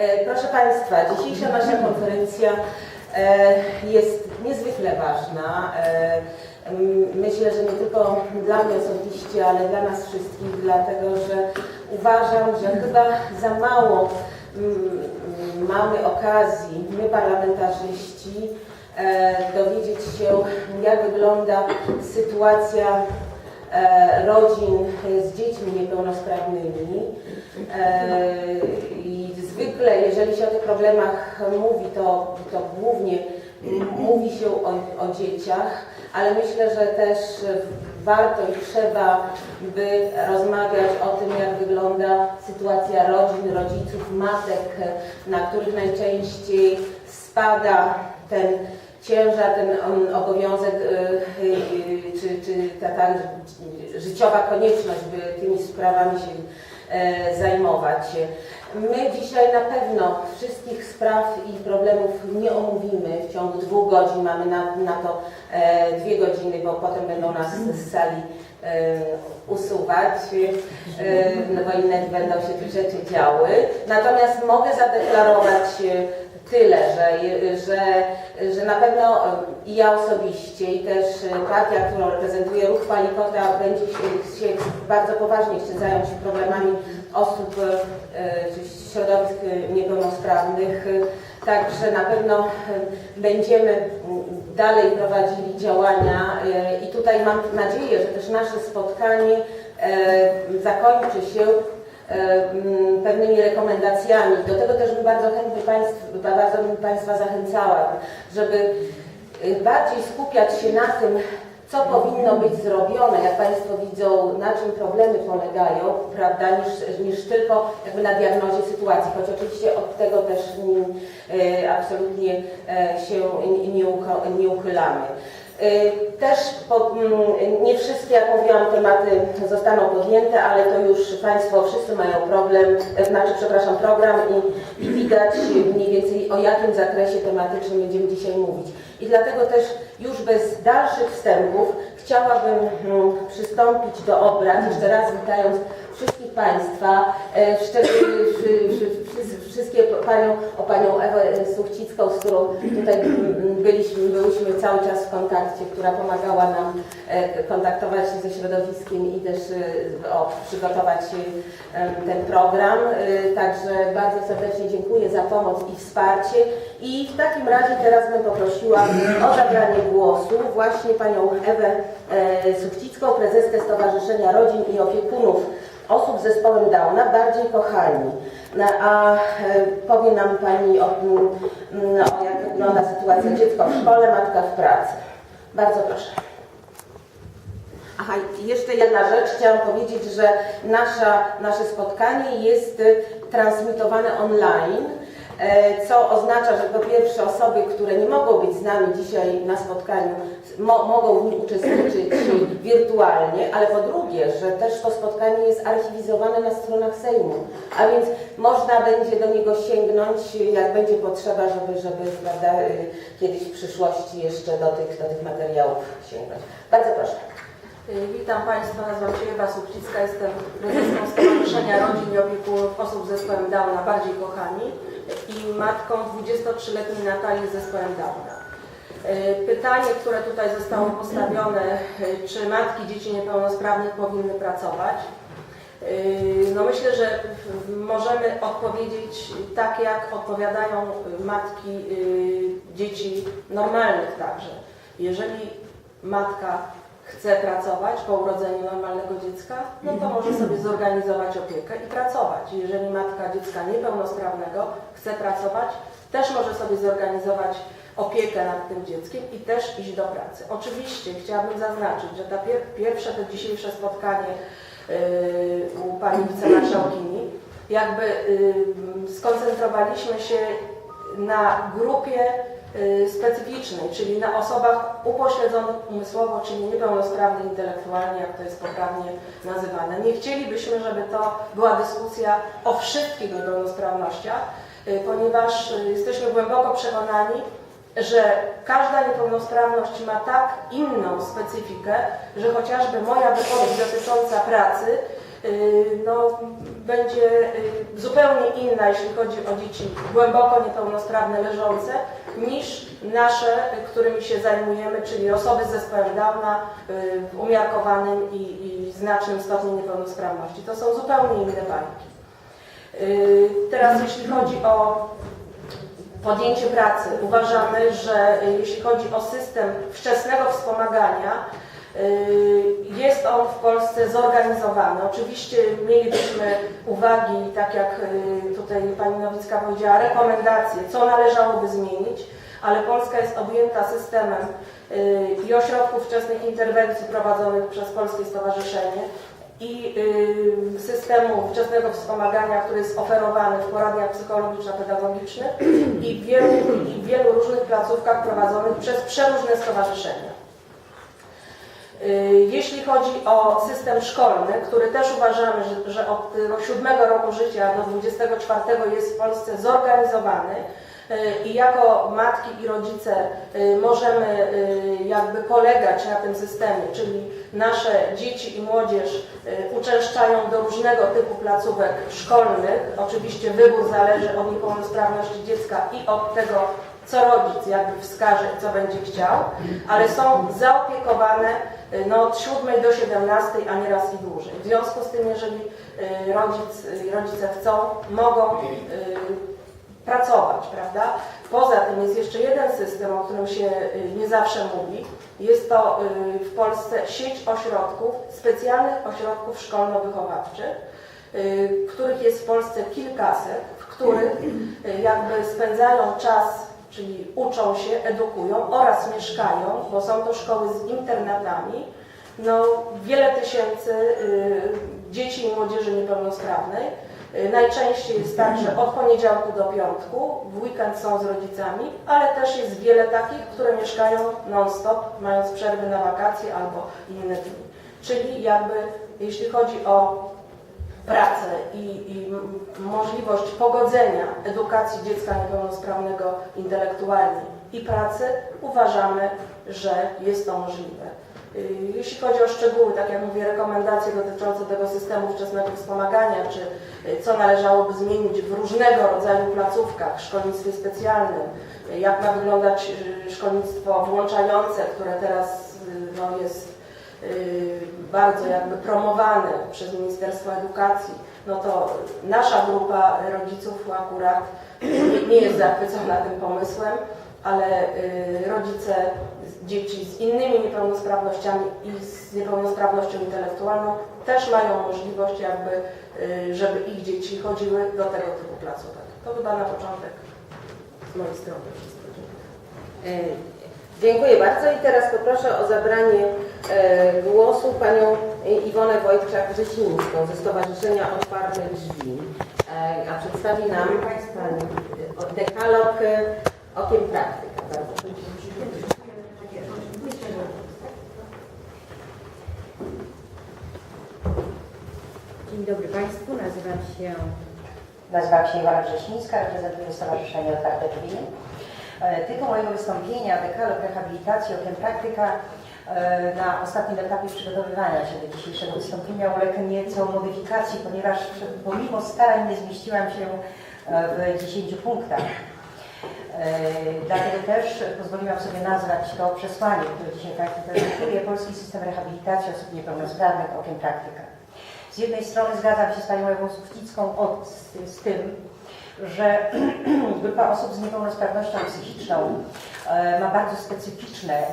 E, Proszę Państwa, dzisiejsza nasza konferencja e, jest niezwykle ważna. E, Myślę, że nie tylko dla mnie osobiście, ale dla nas wszystkich, dlatego że uważam, że chyba za mało mamy okazji, my parlamentarzyści, dowiedzieć się, jak wygląda sytuacja rodzin z dziećmi niepełnosprawnymi. E, I zwykle, jeżeli się o tych problemach mówi, to, to głównie mówi się o, o dzieciach, ale myślę, że też warto i trzeba by rozmawiać o tym, jak wygląda sytuacja rodzin, rodziców, matek, na których najczęściej spada ten ciężar, ten obowiązek, y, y, czy, czy ta, ta życiowa konieczność, by tymi sprawami się e, zajmować. My dzisiaj na pewno wszystkich spraw i problemów nie omówimy. W ciągu dwóch godzin mamy na, na to e, dwie godziny, bo potem będą nas z sali e, usuwać, no bo inne będą się rzeczy działy. Natomiast mogę zadeklarować tyle, że, że, że na pewno i ja osobiście i też e, partia, którą reprezentuję, Ruch Palikota, będzie się, się bardzo poważnie chce zająć problemami osób e, czy środowisk niepełnosprawnych. Także na pewno e, będziemy dalej prowadzili działania i tutaj mam nadzieję, że też nasze spotkanie zakończy się pewnymi rekomendacjami. Do tego też bym bardzo chętnie państw, bardzo bym Państwa zachęcała, żeby y, bardziej skupiać się na tym, co powinno być zrobione, jak Państwo widzą, na czym problemy polegają, prawda, niż, niż tylko jakby na diagnozie sytuacji, choć oczywiście od tego też mm, y, absolutnie e, się nie, uchylamy. Y, Też po, mm, nie wszystkie, jak mówiłam, tematy zostaną podjęte, ale to już Państwo wszyscy mają problem, e, znaczy, przepraszam, program i widać mniej więcej o jakim zakresie tematycznym będziemy dzisiaj mówić. I dlatego też już bez dalszych wstępów chciałabym mm, przystąpić do obrad, jeszcze raz witając wszystkich Państwa, e, wszystkie panią, o Panią Ewę Suchcicką, z którą tutaj mm, byliśmy, byłyśmy cały czas w kontakcie, która pomagała nam e, kontaktować się ze środowiskiem i też e, o, przygotować ten program. Także bardzo serdecznie dziękuję za pomoc i wsparcie. I w takim razie teraz bym poprosiła o zabranie głosu właśnie Panią Ewę Suchcicką, prezeskę Stowarzyszenia Rodzin i Opiekunów osób z zespołem Downa bardziej kochani. No, a e, powie nam Pani o, mm, o jak wygląda sytuacja dziecka w szkole, matka w pracy. Bardzo proszę. Aha, jeszcze jedna rzecz. Chciałam powiedzieć, że nasza, nasze spotkanie jest transmitowane online, e, co oznacza, że po pierwsze osoby, które nie mogą być z nami dzisiaj na spotkaniu, mo, mogą w nim uczestniczyć wirtualnie, ale po drugie, że też to spotkanie jest archiwizowane na stronach Sejmu, a więc można będzie do niego sięgnąć, jak będzie potrzeba, żeby, żeby prawda, y, kiedyś w przyszłości jeszcze do tych, do tych materiałów sięgnąć. Bardzo proszę. Y, Witam Państwa, nazywam się Ewa Subczycka, jestem prezeską Stowarzyszenia Rodzin i Opiekunów Osób z Zespołem Downa Bardziej Kochani i matką 23-letniej Natalii z Zespołem Downa. Y, Pytanie, które tutaj zostało postawione, y, czy matki dzieci niepełnosprawnych powinny pracować? Y, No myślę, że możemy odpowiedzieć tak, jak odpowiadają matki dzieci normalnych także. Jeżeli matka chce pracować po urodzeniu normalnego dziecka, no to może sobie zorganizować opiekę i pracować. Jeżeli matka dziecka niepełnosprawnego chce pracować, też może sobie zorganizować opiekę nad tym dzieckiem i też iść do pracy. Oczywiście chciałabym zaznaczyć, że ta pier pierwsze, to dzisiejsze spotkanie yy, u Pani Wicemarszałkini, jakby yy, skoncentrowaliśmy się na grupie specyficznej, czyli na osobach upośledzonych umysłowo, czyli niepełnosprawnych intelektualnie, jak to jest poprawnie nazywane. Nie chcielibyśmy, żeby to była dyskusja o wszystkich niepełnosprawnościach, y, ponieważ y, jesteśmy głęboko przekonani, że każda niepełnosprawność ma tak inną specyfikę, że chociażby moja wypowiedź dotycząca pracy y, no, będzie y, zupełnie inna, jeśli chodzi o dzieci głęboko niepełnosprawne leżące, niż nasze, y, którymi się zajmujemy, czyli osoby z zespołem Downa y, w umiarkowanym i, i znacznym stopniu niepełnosprawności. To są zupełnie inne bajki. Y, Teraz jeśli chodzi o podjęcie pracy, uważamy, że y, jeśli chodzi o system wczesnego wspomagania, y, jest on w Polsce zorganizowany. Oczywiście mielibyśmy uwagi, tak jak y, tutaj pani Nowicka powiedziała, rekomendacje, co należałoby zmienić, ale Polska jest objęta systemem y, i ośrodków wczesnych interwencji prowadzonych przez Polskie Stowarzyszenie i systemu wczesnego wspomagania, który jest oferowany w poradniach psychologiczno-pedagogicznych i wielu, i w wielu różnych placówkach prowadzonych przez przeróżne stowarzyszenia. Y, Jeśli chodzi o system szkolny, który też uważamy, że, że od tego siódmego roku życia do 24 jest w Polsce zorganizowany y, i jako matki i rodzice y, możemy jakby polegać na tym systemie, czyli nasze dzieci i młodzież uczęszczają do różnego typu placówek szkolnych. Oczywiście wybór zależy od niepełnosprawności dziecka i od tego, co rodzic jakby wskaże i co będzie chciał, ale są zaopiekowane no, od 7 do 17, a nieraz i dłużej. W związku z tym, jeżeli y, rodzic, rodzice chcą, mogą y, pracować, prawda? Poza tym jest jeszcze jeden system, o którym się y, nie zawsze mówi. Jest to w Polsce sieć ośrodków, specjalnych ośrodków szkolno-wychowawczych, których jest w Polsce kilkaset, w których jakby spędzają czas czyli uczą się, edukują oraz mieszkają, bo są to szkoły z internatami, no, wiele tysięcy y, dzieci i młodzieży niepełnosprawnej. Y, najczęściej jest tak, że od poniedziałku do piątku, w weekend są z rodzicami, ale też jest wiele takich, które mieszkają non-stop, mając przerwy na wakacje albo inne dni. Czyli jakby jeśli chodzi o pracę i, i możliwość pogodzenia edukacji dziecka niepełnosprawnego intelektualnie i pracy, uważamy, że jest to możliwe. Y, Jeśli chodzi o szczegóły, tak jak mówię, rekomendacje dotyczące tego systemu wczesnego wspomagania, czy y, co należałoby zmienić w różnego rodzaju placówkach, szkolnictwie specjalnym, y, jak ma wyglądać szkolnictwo włączające, które teraz no, jest bardzo jakby promowane przez Ministerstwo Edukacji, no to nasza grupa rodziców akurat nie, jest zachwycona tym pomysłem, ale y, rodzice dzieci z innymi niepełnosprawnościami i z niepełnosprawnością intelektualną też mają możliwość jakby, y, żeby ich dzieci chodziły do tego typu placówek. To chyba na początek z mojej strony wszystko. Dziękuję. Bardzo i teraz poproszę o zabranie głosu panią Iwonę Wojtczak-Grzesińską ze Stowarzyszenia Otwarte Drzwi, e, a przedstawi nam pani e, dekalog e, Okiem Praktyka. Bardzo. Dzień dobry Państwu, nazywam się Nazywam się Iwona Grzesińska, reprezentuję Stowarzyszenie Otwarte Drzwi. E, Tytuł mojego wystąpienia, dekalog rehabilitacji, okiem praktyka, e, na ostatnim etapie przygotowywania się do dzisiejszego wystąpienia uległ nieco modyfikacji, ponieważ pomimo starań nie zmieściłam się e, w 10 punktach. E, Dlatego też pozwoliłam sobie nazwać to przesłanie, które dzisiaj Państwu prezentuje, Polski System Rehabilitacji Osób Niepełnosprawnych okiem praktyka. Z jednej strony zgadzam się z Panią Ewą Sufcicką od, z, z tym, że grupa osób z niepełnosprawnością psychiczną e, ma bardzo specyficzne e, e,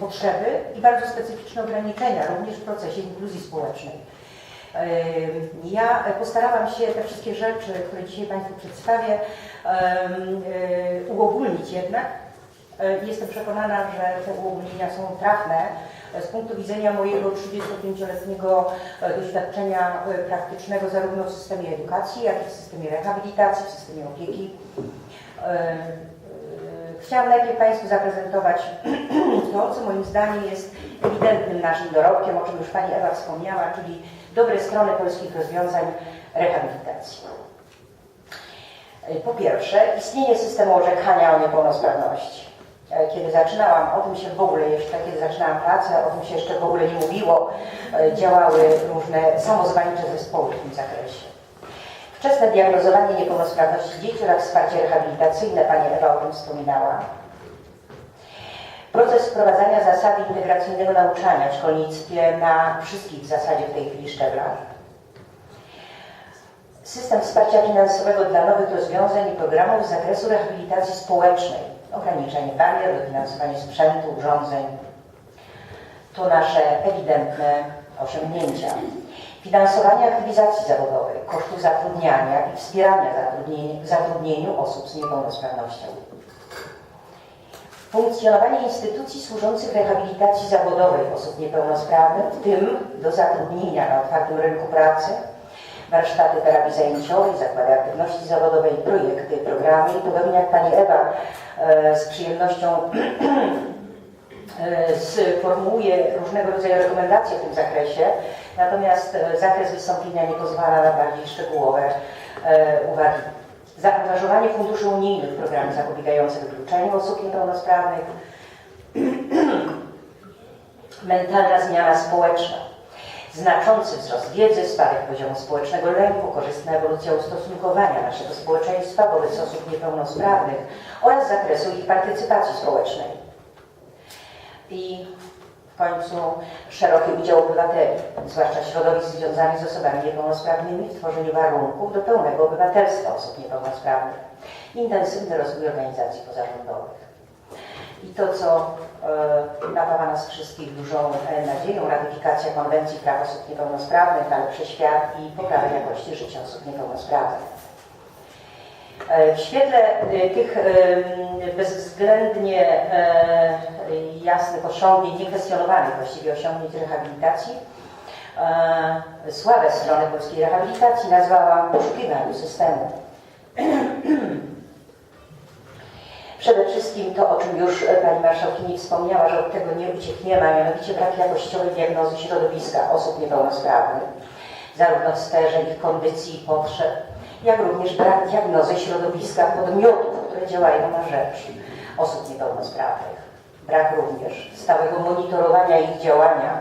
potrzeby i bardzo specyficzne ograniczenia również w procesie inkluzji społecznej. Ja postarałam się te wszystkie rzeczy, które dzisiaj Państwu przedstawię, uogólnić jednak. Jestem przekonana, że te uogólnienia są trafne z punktu widzenia mojego 35-letniego e, doświadczenia e, praktycznego zarówno w systemie edukacji, jak i w systemie rehabilitacji, w systemie opieki. E, Chciałam najpierw Państwu zaprezentować to, co moim zdaniem jest ewidentnym naszym dorobkiem, o czym już Pani Ewa wspomniała, czyli dobre strony polskich rozwiązań rehabilitacji. Po pierwsze, istnienie systemu orzekania o niepełnosprawności. E, kiedy zaczynałam, o tym się w ogóle jeszcze, kiedy zaczynałam pracę, o tym się jeszcze w ogóle nie mówiło, e, działały różne samozwańcze zespoły w tym zakresie. Wczesne diagnozowanie niepełnosprawności dzieci oraz wsparcie rehabilitacyjne, Pani Ewa o tym wspominała. Proces wprowadzania zasady integracyjnego nauczania w szkolnictwie na wszystkich w zasadzie w tej chwili szczeblach. System wsparcia finansowego dla nowych rozwiązań i programów z zakresu rehabilitacji społecznej. Ograniczenie barier, dofinansowanie sprzętu, urządzeń. To nasze ewidentne osiągnięcia. Finansowanie aktywizacji zawodowej, kosztów zatrudniania i wspierania zatrudnieniu osób z niepełnosprawnością. Funkcjonowanie instytucji służących rehabilitacji zawodowej osób niepełnosprawnych, w tym do zatrudnienia na otwartym rynku pracy, warsztaty terapii zajęciowej, zakłady aktywności zawodowej, projekty, programy. I podobnie jak Pani Ewa e, z przyjemnością e, sformułuje różnego rodzaju rekomendacje w tym zakresie, natomiast e, zakres wystąpienia nie pozwala na bardziej szczegółowe e, uwagi. Zaangażowanie funduszy unijnych w programy zapobiegające wykluczeniu osób niepełnosprawnych, mentalna zmiana społeczna, znaczący wzrost wiedzy, spadek poziomu społecznego lęku, korzystna ewolucja ustosunkowania naszego społeczeństwa wobec osób niepełnosprawnych oraz zakresu ich partycypacji społecznej. I w końcu szeroki udział obywateli, zwłaszcza środowisk związanych z osobami niepełnosprawnymi w tworzeniu warunków do pełnego obywatelstwa osób niepełnosprawnych. Intensywny rozwój organizacji pozarządowych. I to, co e, napawa nas wszystkich dużą e, nadzieją, ratyfikacja Konwencji Praw Osób Niepełnosprawnych na lepszy świat i poprawę jakości życia osób niepełnosprawnych. E, W świetle tych bezwzględnie jasnych osiągnięć, niekwestionowanych właściwie osiągnięć rehabilitacji, e, słabę strony polskiej rehabilitacji nazwałam poszukiwaniu systemu. Przede wszystkim to, o czym już e, Pani Marszałkini wspomniała, że od tego nie uciekniemy, a mianowicie brak jakościowej diagnozy środowiska osób niepełnosprawnych, zarówno w sferze ich kondycji i potrzeb, jak również brak diagnozy środowiska podmiotów, które działają na rzecz osób niepełnosprawnych. Brak również stałego monitorowania ich działania,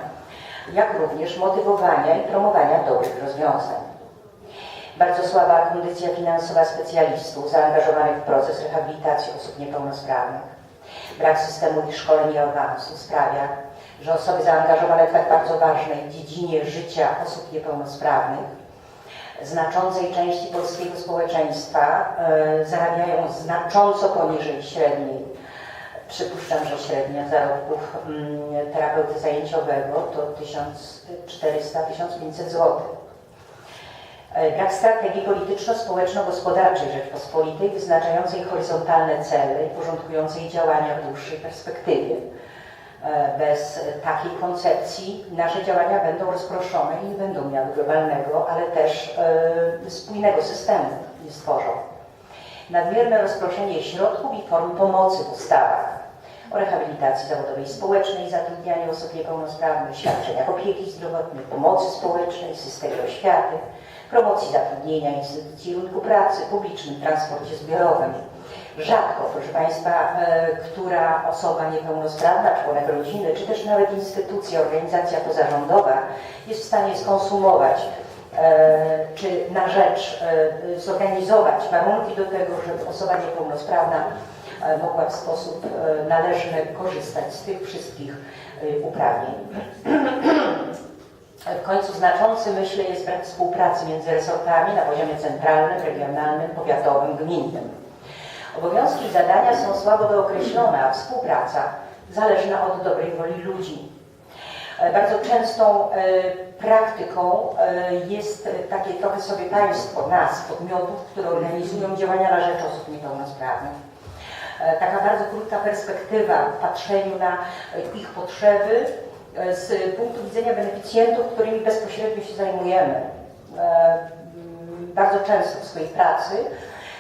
jak również motywowania i promowania dobrych rozwiązań. Bardzo słaba kondycja finansowa specjalistów zaangażowanych w proces rehabilitacji osób niepełnosprawnych. Brak systemu ich szkoleń i awansu sprawia, że osoby zaangażowane w tak bardzo ważnej dziedzinie życia osób niepełnosprawnych znaczącej części polskiego społeczeństwa e, zarabiają znacząco poniżej średniej. Przypuszczam, że średnia zarobków mm, terapeuty zajęciowego to 1400-1500 zł. E, Brak strategii polityczno-społeczno-gospodarczej Rzeczpospolitej wyznaczającej horyzontalne cele i porządkującej działania w dłuższej perspektywie. E, Bez takiej koncepcji nasze działania będą rozproszone i nie będą miały globalnego, ale też e, spójnego systemu nie stworzą. Nadmierne rozproszenie środków i form pomocy w ustawach o rehabilitacji zawodowej społecznej, zatrudnianiu osób niepełnosprawnych, świadczeniach opieki zdrowotnej, pomocy społecznej, systemie oświaty, promocji zatrudnienia, instytucji rynku pracy, publicznym transporcie zbiorowym. Rzadko, proszę Państwa, e, która osoba niepełnosprawna, członek rodziny, czy też nawet instytucja, organizacja pozarządowa jest w stanie skonsumować e, czy na rzecz e, zorganizować warunki do tego, żeby osoba niepełnosprawna mogła w sposób należny korzystać z tych wszystkich uprawnień. W końcu znaczący, myślę, jest brak współpracy między resortami na poziomie centralnym, regionalnym, powiatowym, gminnym. Obowiązki i zadania są słabo dookreślone, a współpraca zależna od dobrej woli ludzi. E, Bardzo częstą e, praktyką e, jest takie trochę sobie państwo, nas, podmiotów, które organizują działania na rzecz osób niepełnosprawnych. Taka bardzo krótka perspektywa w patrzeniu na ich potrzeby z punktu widzenia beneficjentów, którymi bezpośrednio się zajmujemy. E, Bardzo często w swojej pracy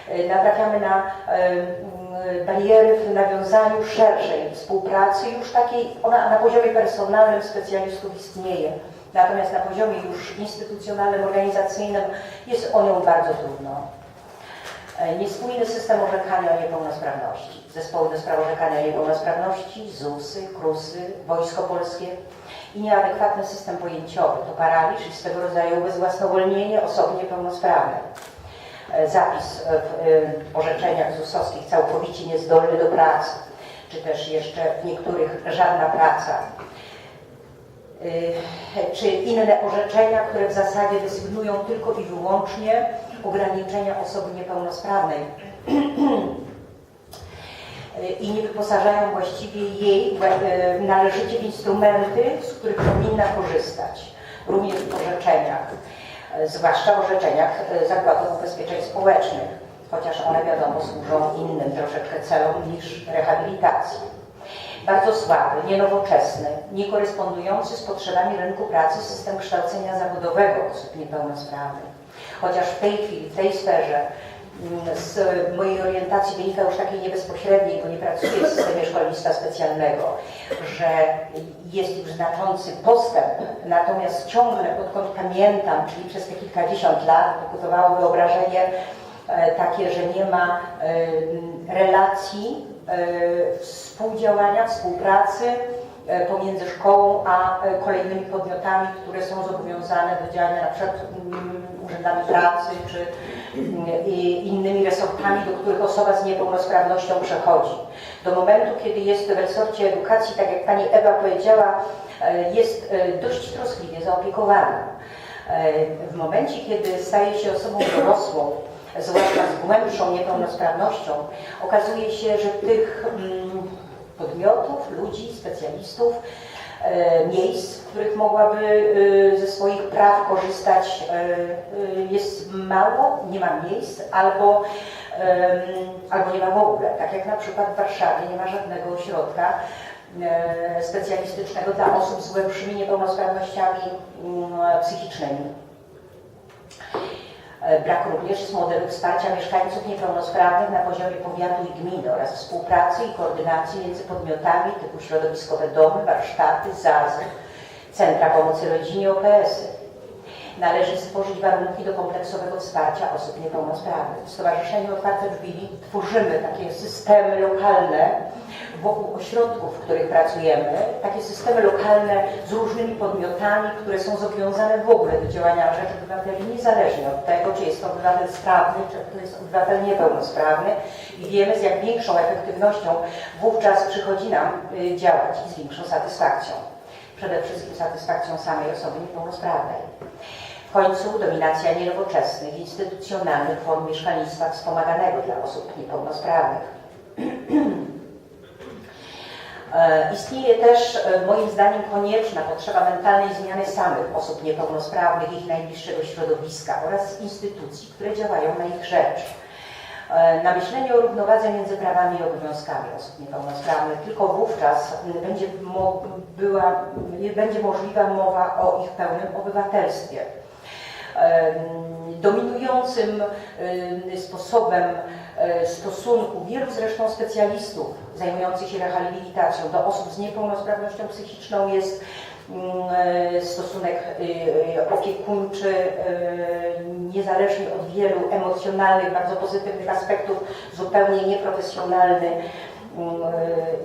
e, natrafiamy na e, bariery w nawiązaniu szerszej współpracy, już takiej, ona na poziomie personalnym specjalistów istnieje, natomiast na poziomie już instytucjonalnym, organizacyjnym jest o nią bardzo trudno. E, Niespójny system orzekania o niepełnosprawności. Zespoły do spraw orzekania o niepełnosprawności, ZUSy, KRUSy, Wojsko Polskie i nieadekwatny system pojęciowy. To paraliż i swego rodzaju bezwłasnowolnienie osoby niepełnosprawnej. E, Zapis w e, orzeczeniach ZUS-owskich całkowicie niezdolny do pracy, czy też jeszcze w niektórych żadna praca czy inne orzeczenia, które w zasadzie desygnują tylko i wyłącznie ograniczenia osoby niepełnosprawnej. I nie wyposażają właściwie jej y, należycie w instrumenty, z których powinna korzystać, również w orzeczeniach, y, zwłaszcza orzeczeniach y, zakładów ubezpieczeń społecznych, chociaż one wiadomo służą innym troszeczkę celom niż rehabilitacji bardzo słaby, nienowoczesny, niekorespondujący z potrzebami rynku pracy system kształcenia zawodowego osób niepełnosprawnych. Chociaż w tej chwili, w tej sferze mm, z mojej orientacji wynika już takiej niebezpośredniej, bo nie pracuję w systemie szkolnictwa specjalnego, że jest już znaczący postęp, natomiast ciągle, odkąd pamiętam, czyli przez te kilkadziesiąt lat, pokutowało wyobrażenie e, takie, że nie ma e, relacji współdziałania, współpracy e, pomiędzy szkołą a e, kolejnymi podmiotami, które są zobowiązane do działania na przykład mm, urzędami pracy czy mm, innymi resortami, do których osoba z niepełnosprawnością przechodzi. Do momentu, kiedy jest w resorcie edukacji, tak jak Pani Ewa powiedziała, e, jest e, dość troskliwie zaopiekowana. E, W momencie, kiedy staje się osobą dorosłą, zwłaszcza z głębszą niepełnosprawnością, okazuje się, że tych mm, podmiotów, ludzi, specjalistów, e, miejsc, w których mogłaby e, ze swoich praw korzystać, e, jest mało, nie ma miejsc, albo, albo nie ma w ogóle. Tak jak na przykład w Warszawie nie ma żadnego ośrodka specjalistycznego dla osób z głębszymi niepełnosprawnościami mm, psychicznymi. E, Brak również modelu wsparcia mieszkańców niepełnosprawnych na poziomie powiatu i gminy oraz współpracy i koordynacji między podmiotami typu środowiskowe domy, warsztaty, ZAZ-y, centra pomocy rodzinie, OPS-y. Należy stworzyć warunki do kompleksowego wsparcia osób niepełnosprawnych. W Stowarzyszeniu Otwarte Drzwi tworzymy takie systemy lokalne wokół ośrodków, w których pracujemy, takie systemy lokalne z różnymi podmiotami, które są zobowiązane w ogóle do działania na rzecz obywateli, niezależnie od tego, czy jest to obywatel sprawny, czy to jest obywatel niepełnosprawny i wiemy, z jak większą efektywnością wówczas przychodzi nam y, działać i z większą satysfakcją. Przede wszystkim satysfakcją samej osoby niepełnosprawnej. W końcu dominacja nienowoczesnych, instytucjonalnych form mieszkalnictwa wspomaganego dla osób niepełnosprawnych. E, Istnieje też e, moim zdaniem konieczna potrzeba mentalnej zmiany samych osób niepełnosprawnych, ich najbliższego środowiska oraz instytucji, które działają na ich rzecz. E, Na myślenie o równowadze między prawami i obowiązkami osób niepełnosprawnych. Tylko wówczas będzie, mo, była, będzie możliwa mowa o ich pełnym obywatelstwie. Dominującym em, sposobem e, stosunku wielu zresztą specjalistów zajmujących się rehabilitacją do osób z niepełnosprawnością psychiczną jest e, stosunek e, opiekuńczy, niezależnie od wielu emocjonalnych, bardzo pozytywnych aspektów, zupełnie nieprofesjonalny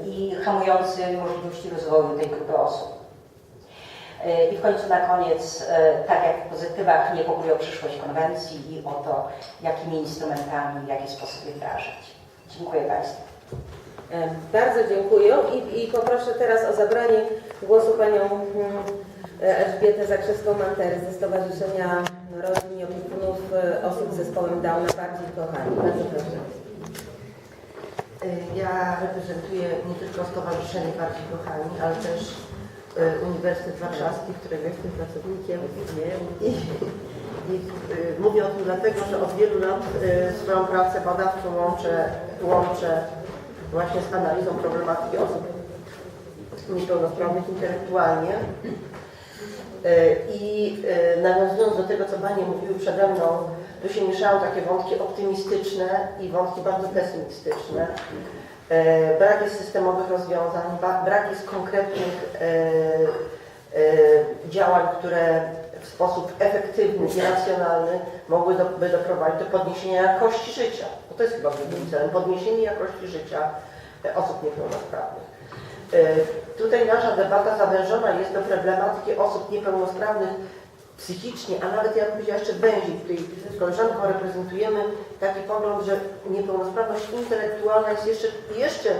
i hamujący możliwości rozwoju tej grupy osób. E, I w końcu na koniec, e, tak jak w pozytywach, niepokój o przyszłość konwencji i o to, jakimi instrumentami, w jaki sposób je wdrażać. Dziękuję Państwu. E, Bardzo dziękuję i, i poproszę teraz o zabranie głosu panią mm, Elżbietę Zakrzewską-Mantery ze Stowarzyszenia Rodzin i Opiekunów Osób z Zespołem Downa Bardziej Kochani. Bardzo proszę. Ja reprezentuję nie tylko Stowarzyszenie Bardziej Kochani, ale też Uniwersytet Warszawski, którego jestem pracownikiem wiem, i, i e, mówię o tym dlatego, że od wielu lat e, swoją pracę badawczą łączę, łączę właśnie z analizą problematyki osób niepełnosprawnych intelektualnie. E, I e, nawiązując do tego, co Panie mówiły przede mną, tu się mieszają takie wątki optymistyczne i wątki bardzo pesymistyczne. E, Brak jest systemowych rozwiązań, brak jest konkretnych e, e, działań, które w sposób efektywny i racjonalny mogłyby doprowadzić do podniesienia jakości życia. Bo to jest chyba głównym celem, podniesienie jakości życia osób niepełnosprawnych. Tutaj nasza debata zawężona jest do problematyki osób niepełnosprawnych psychicznie, a nawet ja bym powiedziała jeszcze węziej. Tutaj z koleżanką reprezentujemy taki pogląd, że niepełnosprawność intelektualna jest jeszcze, jeszcze,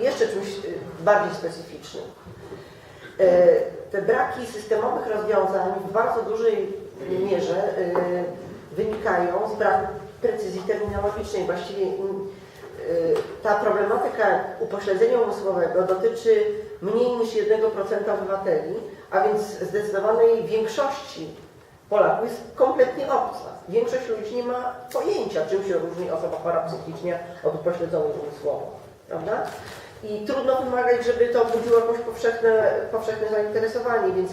jeszcze czymś e, bardziej specyficznym. E, Te braki systemowych rozwiązań w bardzo dużej mierze e, wynikają z braku precyzji terminologicznej. Właściwie e, ta problematyka upośledzenia umysłowego dotyczy mniej niż 1% obywateli, a więc zdecydowanej większości Polaków jest kompletnie obca. Większość ludzi nie ma pojęcia, czym się różni osoba chora psychicznie od upośledzonej umysłowo. Prawda? I trudno wymagać, żeby to budziło jakieś powszechne, powszechne zainteresowanie, więc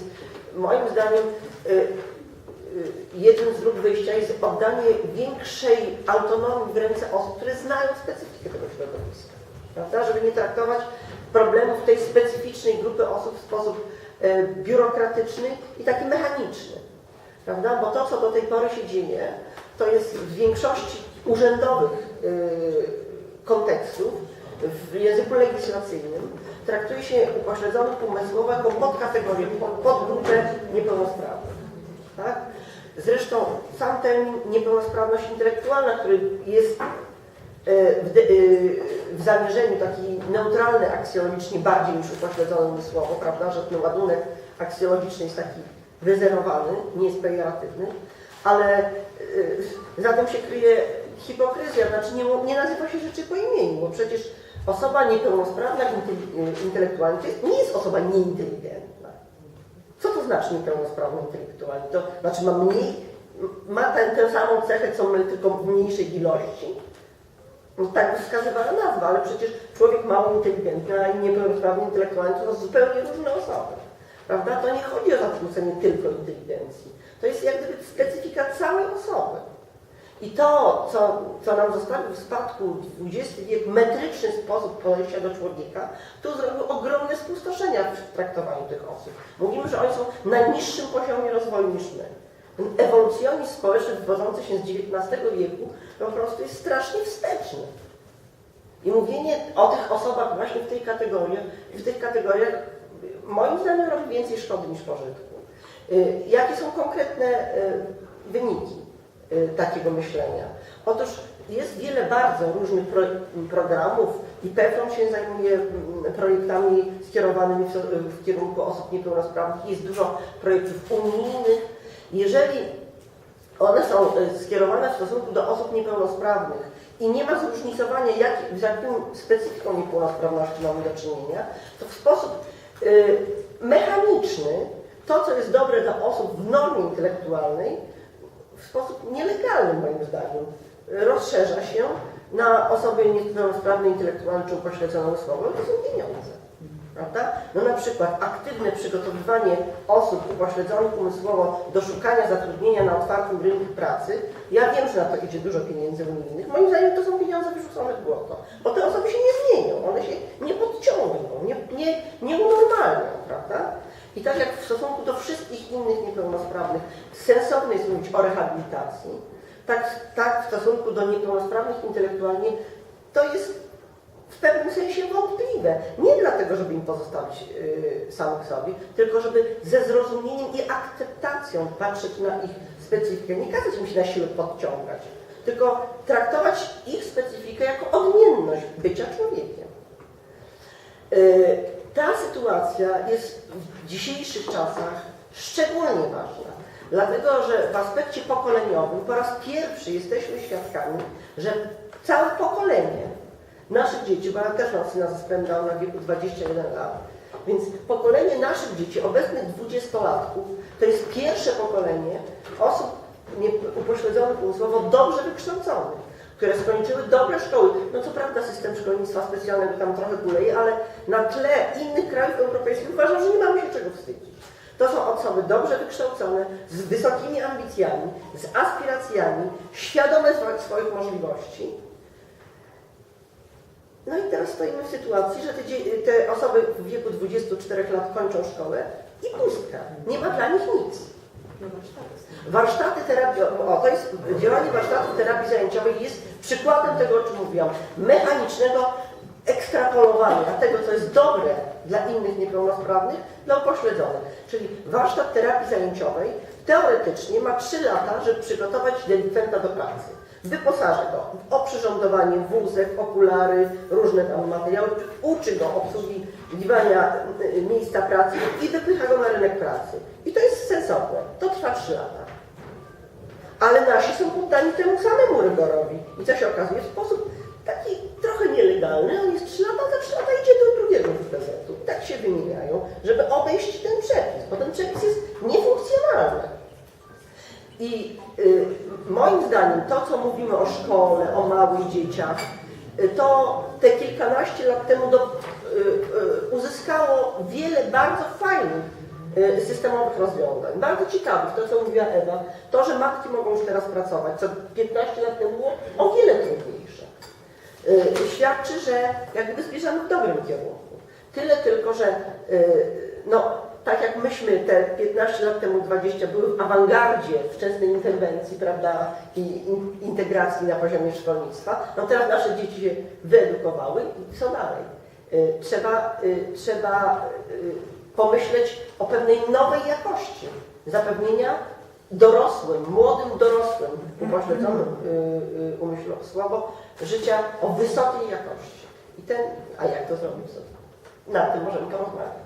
moim zdaniem y, y, jednym z dróg wyjścia jest oddanie większej autonomii w ręce osób, które znają specyfikę tego środowiska. Prawda? Żeby nie traktować problemów tej specyficznej grupy osób w sposób y, biurokratyczny i taki mechaniczny. Prawda? Bo to, co do tej pory się dzieje, to jest w większości urzędowych y, kontekstów, w języku legislacyjnym, traktuje się upośledzonych umysłowo jako podkategorię, pod- podgrupę niepełnosprawnych. Tak? Zresztą sam termin niepełnosprawność intelektualna, który jest e, w, de- e, w zamierzeniu taki neutralny aksjologicznie bardziej niż upośledzony umysłowo, prawda, że ten ładunek aksjologiczny jest taki wyzerowany, nie jest pejoratywny, ale y, za tym się kryje hipokryzja, znaczy nie, nie nazywa się rzeczy po imieniu, bo przecież osoba niepełnosprawna inte- intelektualnie nie jest osoba nieinteligentna. Co to znaczy niepełnosprawny intelektualnie? To znaczy ma mniej, ma tę samą cechę, co my, tylko w mniejszej ilości? No, tak wskazywała nazwa, ale przecież człowiek mało inteligentny, a niepełnosprawny intelektualnie to zupełnie różne osoby. Prawda? To nie chodzi o zakłócenie tylko inteligencji. To jest jak gdyby specyfika całej osoby. I to, co, co nam zostawił w spadku XX wiek, metryczny sposób podejścia do człowieka, to zrobił ogromne spustoszenia w traktowaniu tych osób. Mówimy, że oni są na niższym poziomie rozwoju niż my. Ewolucjonizm społeczny wywodzący się z XIX wieku po prostu jest strasznie wsteczny. I mówienie o tych osobach właśnie w tej kategorii, w tych kategoriach moim zdaniem robi więcej szkody niż pożytku. Y, Jakie są konkretne y, wyniki y, takiego myślenia? Otóż jest wiele bardzo różnych pro, programów i PEFRON się zajmuje mm, projektami skierowanymi w, w kierunku osób niepełnosprawnych. Jest dużo projektów unijnych. Jeżeli one są y, skierowane w stosunku do osób niepełnosprawnych i nie ma zróżnicowania, jak, z jaką specyfiką niepełnosprawności mamy do czynienia, to w sposób y, mechaniczny to, co jest dobre dla osób w normie intelektualnej, w sposób nielegalny moim zdaniem, rozszerza się na osoby niepełnosprawne intelektualnie czy upośledzone umysłowo, to są pieniądze. Prawda? No na przykład aktywne przygotowywanie osób upośledzonych umysłowo do szukania zatrudnienia na otwartym rynku pracy. Ja wiem, że na to idzie dużo pieniędzy unijnych. Moim zdaniem to są pieniądze wyrzucone w błoto, bo te osoby się nie zmienią, one się nie podciągną, nie, nie, nie unormalnią, prawda? I tak jak w stosunku do wszystkich innych niepełnosprawnych sensowne jest mówić o rehabilitacji, tak, tak w stosunku do niepełnosprawnych intelektualnie to jest w pewnym sensie wątpliwe. Nie dlatego, żeby im pozostawić yy, samych sobie, tylko żeby ze zrozumieniem i akceptacją patrzeć na ich specyfikę. Nie kazać im się na siłę podciągać, tylko traktować ich specyfikę jako odmienność bycia człowiekiem. Yy, ta sytuacja jest w dzisiejszych czasach szczególnie ważna, dlatego że w aspekcie pokoleniowym po raz pierwszy jesteśmy świadkami, że całe pokolenie naszych dzieci, bo ja też mam syna ze Downa w wieku 21 lat, więc pokolenie naszych dzieci, obecnych dwudziestolatków, to jest pierwsze pokolenie osób upośledzonych umysłowo dobrze wykształconych, które skończyły dobre szkoły. No co prawda system szkolnictwa specjalnego tam trochę kuleje, ale na tle innych krajów europejskich uważam, że nie mamy się czego wstydzić. To są osoby dobrze wykształcone, z wysokimi ambicjami, z aspiracjami, świadome swoich możliwości. No i teraz stoimy w sytuacji, że te, te osoby w wieku 24 lat kończą szkołę i pustka. Nie ma dla nich nic. Warsztaty terapii, o to jest, działanie warsztatów terapii zajęciowej jest przykładem tego, o czym mówiłam, mechanicznego ekstrapolowania tego, co jest dobre dla innych niepełnosprawnych, dla upośledzonych. Czyli warsztat terapii zajęciowej teoretycznie ma 3 lata, żeby przygotować delikwenta do pracy. Wyposaża go w oprzyrządowanie wózek, okulary, różne tam materiały, uczy go obsługiwania y, miejsca pracy i wypycha go na rynek pracy. I to jest sensowne. To trwa 3 lata. Ale nasi są poddani temu samemu rygorowi. I co się okazuje w sposób taki trochę nielegalny, on jest 3 lata, za 3 lata idzie do drugiego WPZ-u. Tak się wymieniają, żeby obejść ten przepis, bo ten przepis jest niefunkcjonalny. I y, moim zdaniem to, co mówimy o szkole, o małych dzieciach, y, to te kilkanaście lat temu do, y, y, uzyskało wiele bardzo fajnych y, systemowych rozwiązań. Bardzo ciekawych, to co mówiła Ewa, to, że matki mogą już teraz pracować, co 15 lat temu było o wiele trudniejsze. Y, Świadczy, że jakby zmierzamy w dobrym kierunku. Tyle tylko, że y, no, tak jak myśmy te 15 lat temu, 20 były w awangardzie wczesnej interwencji, prawda, i in, integracji na poziomie szkolnictwa, no teraz nasze dzieci się wyedukowały i co dalej? Y, Trzeba, y, trzeba y, pomyśleć o pewnej nowej jakości zapewnienia dorosłym, młodym dorosłym, upośledzonym y, y, umysłowo, życia o wysokiej jakości. I ten, a jak to zrobić? Na tym możemy porozmawiać.